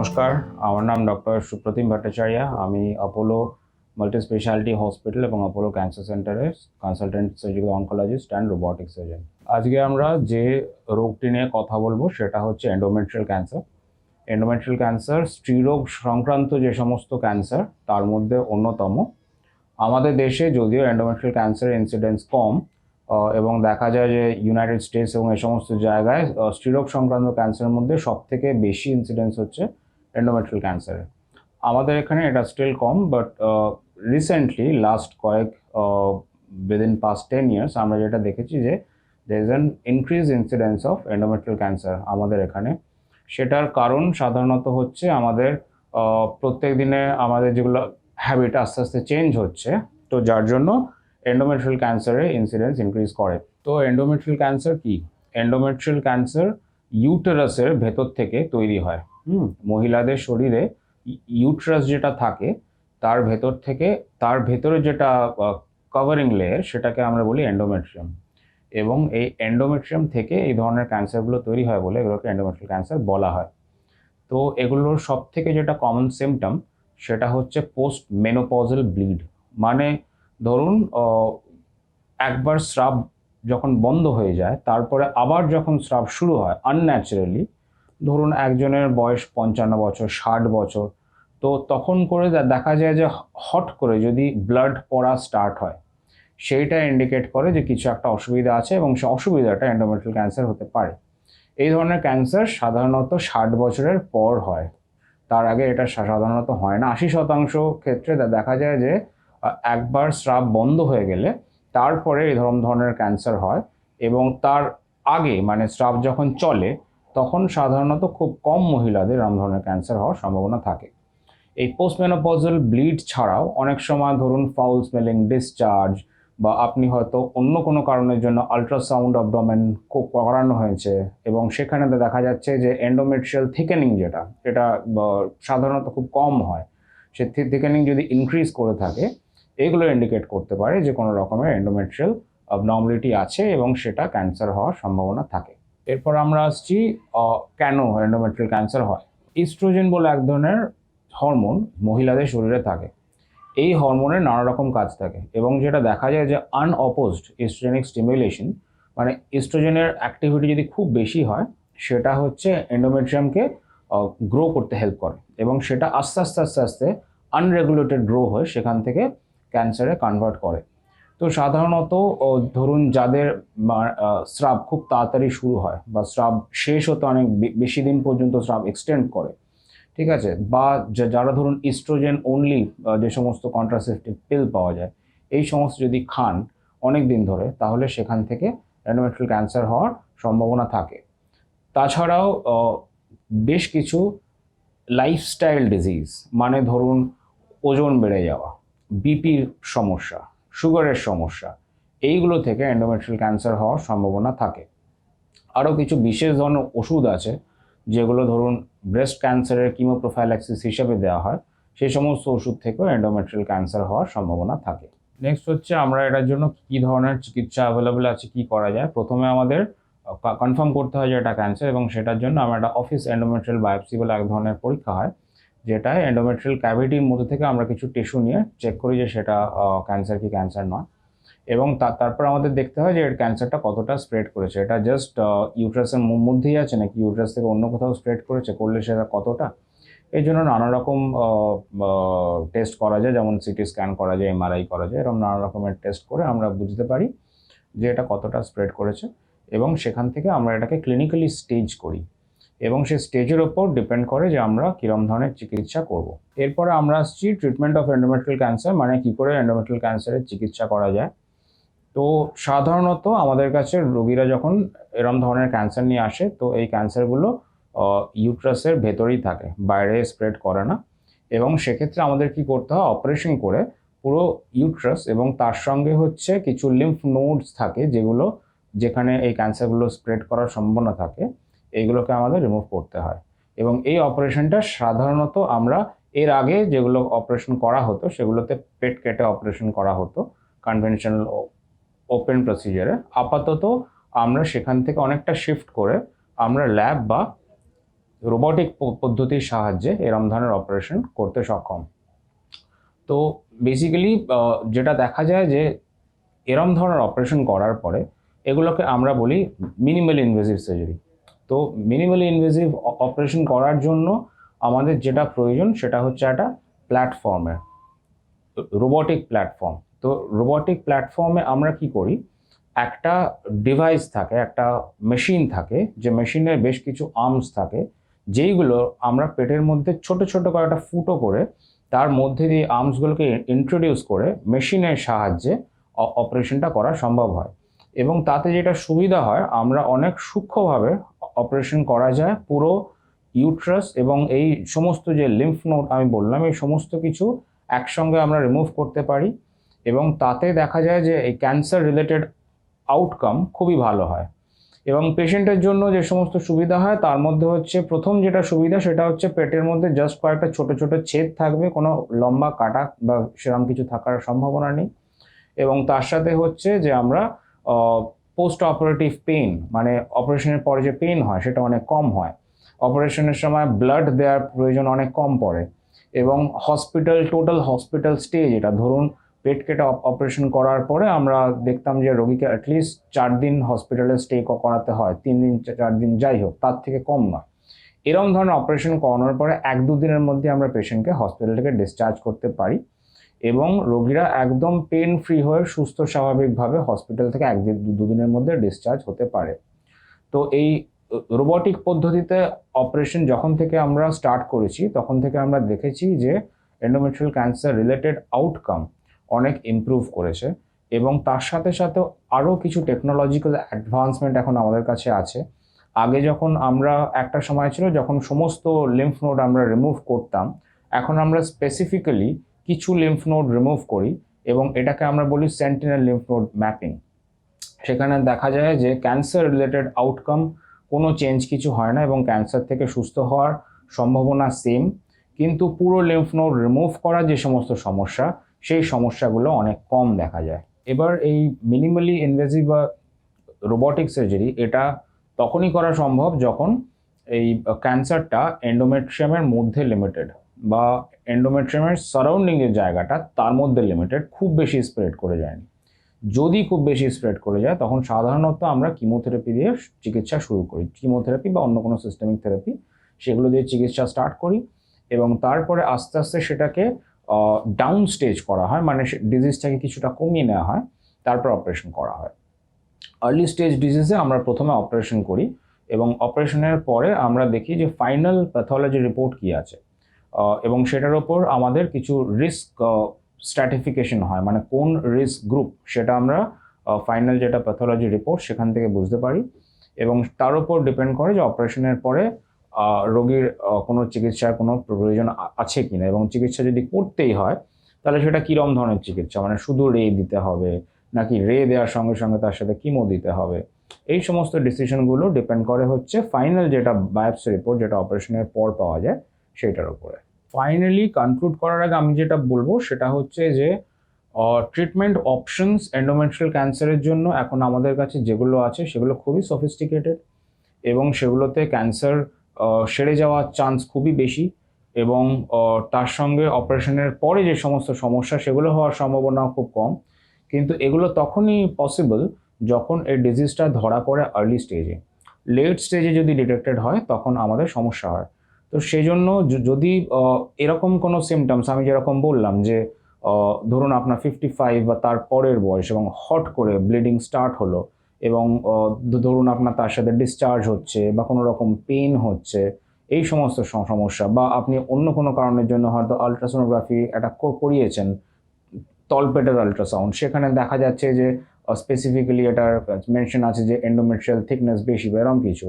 নমস্কার, আমার নাম ডক্টর সুপ্রতিম ভট্টাচার্য, আমি অপোলো মাল্টি স্পেশালিটি হসপিটাল এবং অপোলো ক্যান্সার সেন্টারের consultant surgical oncologist and robotic surgeon আজকে আমরা যে রোগটি নিয়ে কথা বলব সেটা হচ্ছে এন্ডোমেট্রিয়াল ক্যান্সার এন্ডোমেট্রিয়াল ক্যান্সার স্ত্রীরোগ সংক্রান্ত যে সমস্ত ক্যান্সার তার মধ্যে অন্যতম। আমাদের দেশে যদিও এন্ডোমেট্রিয়াল ক্যান্সারের ইনসিডেন্স কম এবং দেখা যায় যে ইউনাইটেড স্টেটস এবং এই সমস্ত জায়গায় স্ত্রীরোগ সংক্রান্ত ক্যান্সারের মধ্যে সব থেকে বেশি ইনসিডেন্স হচ্ছে এন্ডোমেট্রিয়াল ক্যান্সারে আমাদের এখানে এটা স্টিল কম বাট রিসেন্টলি লাস্ট কয়েক উইদিন পাস্ট টেন ইয়ার্স আমরা যেটা দেখেছি যে there is an increase incidence of endometrial cancer আমাদের এখানে। সেটার কারণ সাধারণত হচ্ছে আমাদের প্রত্যেক দিনে আমাদের যেগুলো হ্যাবিট আস্তে আস্তে চেঞ্জ হচ্ছে, তো যার জন্য এন্ডোমেট্রিয়াল ক্যান্সারের ইনসিডেন্স ইনক্রিজ করে। তো এন্ডোমেট্রিয়াল ক্যান্সার কি? এন্ডোমেট্রিয়াল ক্যান্সার ইউটেরাসের ভেতর থেকে তৈরি হয়। হুম। মহিলাদের শরীরে ইউট্রাস যেটা থাকে, তার ভেতর থেকে, তার ভেতরে যেটা কভারিং লেয়ার সেটাকে আমরা বলি অ্যান্ডোমেট্রিয়াম এবং এই এন্ডোমেট্রিয়াম থেকে এই ধরনের ক্যান্সারগুলো তৈরি হয় বলে এগুলোকে এন্ডোমেট্রিয়াল ক্যান্সার বলা হয়। তো এগুলোর সব থেকে যেটা কমন সিমটম সেটা হচ্ছে পোস্ট মেনোপজাল ব্লিড মানে ধরুন একবার স্রাব যখন বন্ধ হয়ে যায়, তারপরে আবার যখন স্রাব শুরু হয় আনন্যাচারালি ধরুন একজনের বয়স পঞ্চান্ন বছর, ষাট বছর, তো তখন করে দেখা যায় যে হট করে যদি ব্লাড পড়া স্টার্ট হয়, সেইটা ইন্ডিকেট করে যে কিছু একটা অসুবিধা আছে এবং সে অসুবিধাটা এন্ডোমেট্রিয়াল ক্যান্সার হতে পারে। এই ধরনের ক্যান্সার সাধারণত ষাট বছরের পর হয়। তার আগে এটা সাধারণত হয় না। আশি শতাংশ ক্ষেত্রে দেখা যায় যে একবার স্রাব বন্ধ হয়ে গেলে তারপরে এই ধরন ধরনের ক্যান্সার হয় এবং তার আগে মানে স্রাব যখন চলে তখন সাধারণত খুব কম মহিলাদের এরকম ধরনের ক্যান্সার হওয়ার সম্ভাবনা থাকে। এই পোস্টমেনোপজাল ব্লিড ছাড়াও অনেক সময় ধরুন ফাউল স্মেলিং ডিসচার্জ বা আপনি হয়তো অন্য কোনো কারণের জন্য আলট্রাসাউন্ড অবডোমেন করানো হয়েছে এবং সেখানে দেখা যাচ্ছে যে এন্ডোমেট্রিয়াল থিকেনিং যেটা এটা সাধারণত খুব কম হয়। সে থিকেনিং যদি ইনক্রিজ করে থাকে, এগুলো ইন্ডিকেট করতে পারে যে কোনো রকমের এন্ডোমেট্রিয়াল অবনর্মালিটি আছে এবং সেটা ক্যান্সার হওয়ার সম্ভাবনা থাকে। এরপর আমরা আসছি কেন এন্ডোমেট্রিয়াল ক্যান্সার হয়? ইস্ট্রোজেন বলে এক ধরনের হরমোন মহিলাদের শরীরে থাকে। এই হরমোনের নানা রকম কাজ থাকে এবং যেটা দেখা যায় যে আনঅপোজড ইস্ট্রোজেনিক স্টিমুলেশন মানে ইস্ট্রোজেনের অ্যাক্টিভিটি যদি খুব বেশি হয়, সেটা হচ্ছে এন্ডোমেট্রিয়ামকে গ্রো করতে হেল্প করে এবং সেটা আস্তে আস্তে আস্তে আস্তে আনরেগুলেটেড গ্রো হয়ে সেখান থেকে ক্যান্সারে কনভার্ট করে। তো সাধারণত ধরুন যাদের স্রাব খুব তাড়াতাড়ি শুরু হয় বা স্রাব শেষ হতে অনেক বেশি দিন পর্যন্ত স্রাব এক্সটেন্ড করে, ঠিক আছে? বা যারা ধরুন ইস্ট্রোজেন অনলি যে সমস্ত কন্ট্রাসেপটিভ পিল পাওয়া যায়, এই সমস্ত যদি খান অনেক দিন ধরে, তাহলে সেখান থেকে এন্ডোমেট্রিয়াল ক্যান্সার হওয়ার সম্ভাবনা থাকে। তাছাড়াও বেশ কিছু লাইফস্টাইল ডিজিজ মানে ধরুন ওজন বেড়ে যাওয়া বিপির সমস্যা সুগারের সমস্যা। এইগুলো থেকে এন্ডোমেট্রিয়াল ক্যান্সার হওয়ার সম্ভাবনা থাকে। আরও কিছু বিশেষ ধরনের ওষুধ আছে, যেগুলো ধরুন ব্রেস্ট ক্যান্সারের কিমোপ্রোফাইল্যাক্সিস হিসেবে দেওয়া হয় সেই সমস্ত ওষুধ থেকেও এন্ডোমেট্রিয়াল ক্যান্সার হওয়ার সম্ভাবনা থাকে। নেক্সট হচ্ছে আমরা এটার জন্য কী ধরনের চিকিৎসা অ্যাভেলেবেল আছে, কি করা যায়? প্রথমে আমাদের কনফার্ম করতে হয় যে এটা ক্যান্সার এবং সেটার জন্য আমরা একটা অফিস এন্ডোমেট্রিয়াল বায়োপসি বলে এক ধরনের পরীক্ষা হয়। যেটায় এন্ডোমেট্রিয়াল ক্যাভিটির মধ্যে থেকে আমরা কিছু টিস্যু নিয়ে চেক করি যে সেটা ক্যান্সার কি ক্যান্সার নয়। এবং তারপর আমাদের দেখতে হয় যে এর ক্যান্সারটা কতটা স্প্রেড করেছে। এটা জাস্ট ইউট্রাসের মধ্যেই আছে নাকি ইউট্রাস থেকে অন্য কোথাও স্প্রেড করেছে, করলে সেটা কতটা? এই জন্য নানা রকম টেস্ট করা যায়, যেমন সিটি স্ক্যান করা যায় এমআরআই করা যায়, এরকম নানা রকমের টেস্ট করে আমরা বুঝতে পারি যে এটা কতটা স্প্রেড করেছে। এবং সেখান থেকে আমরা এটাকে ক্লিনিক্যালি স্টেজ করি। এবং সেই স্টেজের ওপর ডিপেন্ড করে যে আমরা কীরকম ধরনের চিকিৎসা করব। এরপরে আমরা আসছি ট্রিটমেন্ট অফ এন্ডোমেট্রিয়াল ক্যান্সার মানে কী করে এন্ডোমেট্রিয়াল ক্যান্সারের চিকিৎসা করা যায়। তো সাধারণত আমাদের কাছে রোগীরা যখন এরম ধরনের ক্যান্সার নিয়ে আসে, তো এই ক্যান্সারগুলো ইউট্রাসের ভেতরেই থাকে, বাইরে স্প্রেড করে না। এবং সেক্ষেত্রে আমাদের কি করতে হয় অপারেশন করে পুরো ইউট্রাস এবং তার সঙ্গে হচ্ছে কিছু লিম্ফ নোডস থাকে, যেগুলো, যেখানে এই ক্যান্সারগুলো স্প্রেড করার সম্ভাবনা থাকে। এইগুলোকে আমাদের রিমুভ করতে হয়। এবং এই অপারেশনটা সাধারণত আমরা এর আগে যেগুলো অপারেশন করা হতো, সেগুলোতে পেট কেটে অপারেশন করা হতো। কনভেনশনাল ওপেন প্রসিজারে আপাতত আমরা সেখান থেকে অনেকটা শিফট করে আমরা ল্যাব বা রোবটিক পদ্ধতির সাহায্যে এরম ধরনের অপারেশন করতে সক্ষম। তো বেসিক্যালি যেটা দেখা যায় যে এরম ধরনের অপারেশন করার পরে এগুলোকে আমরা বলি মিনিমাল ইনভেসিভ সার্জারি তো মিনিমালি ইনভেসিভ অপারেশন করার জন্য আমাদের যেটা প্রয়োজন সেটা হচ্ছে একটা প্ল্যাটফর্মের রোবটিক প্ল্যাটফর্ম তো রোবটিক প্ল্যাটফর্মে আমরা কি করি? একটা ডিভাইস থাকে, একটা মেশিন থাকে, যে মেশিনের বেশ কিছু আর্মস থাকে, যেইগুলো আমরা পেটের মধ্যে ছোট ছোট কয়েকটা ফুটো করে তার মধ্যে দিয়ে আর্মসগুলোকে ইন্ট্রোডিউস করে মেশিনের সাহায্যে অপারেশনটা করা সম্ভব হয়। এবং তাতে যেটা সুবিধা হয়, আমরা অনেক সূক্ষ্মভাবে অপারেশন করা যায়, পুরো ইউট্রাস এবং এই সমস্ত যে লিম্ফ নোড আমি বললাম, এই সমস্ত কিছু একসঙ্গে আমরা রিমুভ করতে পারি এবং তাতে দেখা যায় যে এই ক্যান্সার রিলেটেড আউটকাম খুবই ভালো হয়। এবং পেশেন্টের জন্য যে সমস্ত সুবিধা হয়, তার মধ্যে হচ্ছে প্রথম যেটা সুবিধা সেটা হচ্ছে পেটের মধ্যে জাস্ট কয়েকটা ছোট ছোট ছেদ থাকবে, কোনো লম্বা কাটা বা সেরকম কিছু থাকার সম্ভাবনা নেই। এবং তার সাথে হচ্ছে যে আমরা পোস্ট অপারেটিভ পেইন মানে অপারেশনের পরে যে পেইন হয়, সেটা অনেক কম হয়। অপারেশনের সময় ব্লাড দেওয়ার প্রয়োজন অনেক কম পড়ে। এবং হসপিটাল টোটাল হসপিটাল স্টে যেটা, ধরুন পেট কেটে অপারেশন করার পরে আমরা দেখতাম যে রোগীকে অ্যাটলিস্ট চার দিন হসপিটালে স্টে করাতে হয়। তিন দিন চার দিন যাই হোক, তার থেকে কম নয়। এরকম ধরনের অপারেশন করানোর পরে এক দুদিনের মধ্যে আমরা পেশেন্টকে হসপিটাল থেকে ডিসচার্জ করতে পারি। এবং রোগীরা একদম পেন ফ্রি হয়ে সুস্থ স্বাভাবিকভাবে হসপিটাল থেকে একদিন দুদিনের মধ্যে ডিসচার্জ হতে পারে। তো এই রোবটিক পদ্ধতিতে অপারেশন যখন থেকে আমরা স্টার্ট করেছি, তখন থেকে আমরা দেখেছি যে এন্ডোমেট্রিয়াল ক্যান্সার রিলেটেড আউটকাম অনেক ইমপ্রুভ করেছে এবং তার সাথে সাথে আরও কিছু টেকনোলজিক্যাল অ্যাডভান্সমেন্ট এখন আমাদের কাছে আছে। আগে যখন আমরা একটা সময় ছিল যখন সমস্ত লিম্ফ নোড আমরা রিমুভ করতাম, এখন আমরা স্পেসিফিক্যালি কিছু লিম্ফ নোড রিমুভ করি এবং এটাকে আমরা বলি সেন্টিনাল লিম্ফ নোড ম্যাপিং সেখানে দেখা যায় যে ক্যান্সার রিলেটেড আউটকাম কোনো চেঞ্জ কিছু হয় না এবং ক্যান্সার থেকে সুস্থ হওয়ার সম্ভাবনা সেম কিন্তু পুরো লিম্ফ নোড রিমুভ করার যে সমস্ত সমস্যা, সেই সমস্যাগুলো অনেক কম দেখা যায়। এবার এই মিনিমালি ইনভেসিভ বা রোবটিক সার্জারি এটা তখনই করা সম্ভব যখন এই ক্যান্সারটা এন্ডোমেট্রিয়ামের মধ্যে লিমিটেড বা এন্ডোমেট্রিয়ামের সারাউন্ডিংয়ের জায়গাটা তার মধ্যে লিমিটেড খুব বেশি স্প্রেড করে যায়নি। যদি খুব বেশি স্প্রেড করে যায়, তখন সাধারণত আমরা কিমোথেরাপি দিয়ে চিকিৎসা শুরু করি। কিমোথেরাপি বা অন্য কোনো সিস্টেমিক থেরাপি সেগুলো দিয়ে চিকিৎসা স্টার্ট করি এবং তারপরে আস্তে আস্তে সেটাকে ডাউন স্টেজ করা হয় মানে ডিজিজটাকে কিছুটা কমিয়ে নেওয়া হয়, তারপর অপারেশন করা হয়। আর্লি স্টেজ ডিজিজে আমরা প্রথমে অপারেশন করি এবং অপারেশনের পরে আমরা দেখি যে ফাইনাল প্যাথোলজি রিপোর্ট কী আছে। এবং সেটার ওপর আমাদের কিছু রিস্ক স্ট্র্যাটিফিকেশন হয়। মানে কোন রিস্ক গ্রুপ সেটা আমরা ফাইনাল যেটা প্যাথোলজি রিপোর্ট সেখান থেকে বুঝতে পারি। এবং তার উপর ডিপেন্ড করে যে অপারেশনের পরে রোগীর কোনো চিকিৎসার কোনো প্রয়োজন আছে কি না এবং চিকিৎসা যদি করতেই হয়, তাহলে সেটা কীরম ধরনের চিকিৎসা? মানে শুধু রে দিতে হবে, নাকি রে দেওয়ার সঙ্গে সঙ্গে তার সাথে কিমো দিতে হবে? এই সমস্ত ডিসিশনগুলো ডিপেন্ড করে হচ্ছে ফাইনাল যেটা বায়োপসি রিপোর্ট যেটা অপারেশনের পর পাওয়া যায় সেটার উপরে ফাইনালি কনক্লুড করার আগে আমি যেটা বলব, সেটা হচ্ছে যে ট্রিটমেন্ট অপশনস এন্ডোমেট্রিয়াল ক্যান্সারের জন্য এখন আমাদের কাছে যেগুলো আছে, সেগুলো খুবই সফিস্টিকেটেড এবং সেগুলোতে ক্যান্সার সেরে যাওয়ার চান্স খুবই বেশি এবং তার সঙ্গে অপারেশনের পরে যে সমস্ত সমস্যা, সেগুলো হওয়ার সম্ভাবনা খুব কম। কিন্তু এগুলো তখনই পসিবল যখন এই ডিজিজটা ধরা পড়ে আর্লি স্টেজে লেট স্টেজে যদি ডিটেক্টেড হয়, তখন আমাদের সমস্যা হয়। তো সেই জন্য যদি এরকম কোনো সিমটমস আমি যেরকম বললাম যে ধরুন আপনার ফিফটি ফাইভ বা তার পরের বয়স এবং হট করে ব্লিডিং স্টার্ট হলো এবং ধরুন আপনার তার সাথে ডিসচার্জ হচ্ছে বা কোনো রকম পেন হচ্ছে, এই সমস্ত সমস্যা বা আপনি অন্য কোনো কারণের জন্য হয়তো আলট্রাসোনোগ্রাফি একটা করিয়েছেন, তলপেটের আলট্রাসাউন্ড সেখানে দেখা যাচ্ছে যে স্পেসিফিক্যালি এটার মেনশন আছে যে এন্ডোমেট্রিয়াল থিকনেস বেশি বা এরকম কিছু,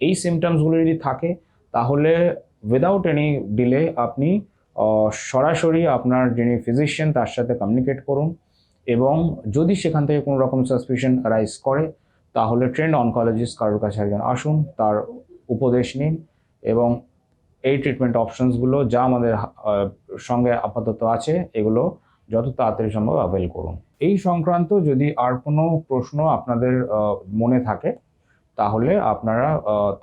এই সিমটমসগুলো যদি থাকে, তাহলে উইদাউট এনি ডিলে আপনি সরাসরি আপনার যিনি ফিজিশিয়ান তার সাথে কমিউনিকেট করুন এবং যদি সেখান থেকে কোনো রকম সাসপিশন রাইজ করে, তাহলে ট্রেন্ড অনকোলজিস্ট কারোর কাছে একজন আসুন, তার উপদেশ নিন এবং এই ট্রিটমেন্ট অপশনসগুলো যা আমাদের সঙ্গে আপাতত আছে, এগুলো যত তাড়াতাড়ি সম্ভব অ্যাভেল করুন। এই সংক্রান্ত যদি আর কোনো প্রশ্ন আপনাদের মনে থাকে, তাহলে আপনারা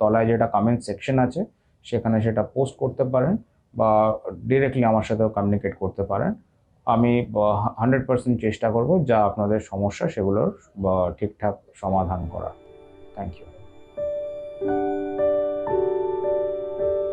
তলায় যেটা কমেন্ট সেকশন আছে সেখানে সেটা পোস্ট করতে পারেন বা ডিরেক্টলি আমার সাথেও কমিউনিকেট করতে পারেন। আমি হান্ড্রেড পার্সেন্ট চেষ্টা করব যা আপনাদের সমস্যা সেগুলোর ঠিকঠাক সমাধান করা থ্যাংক ইউ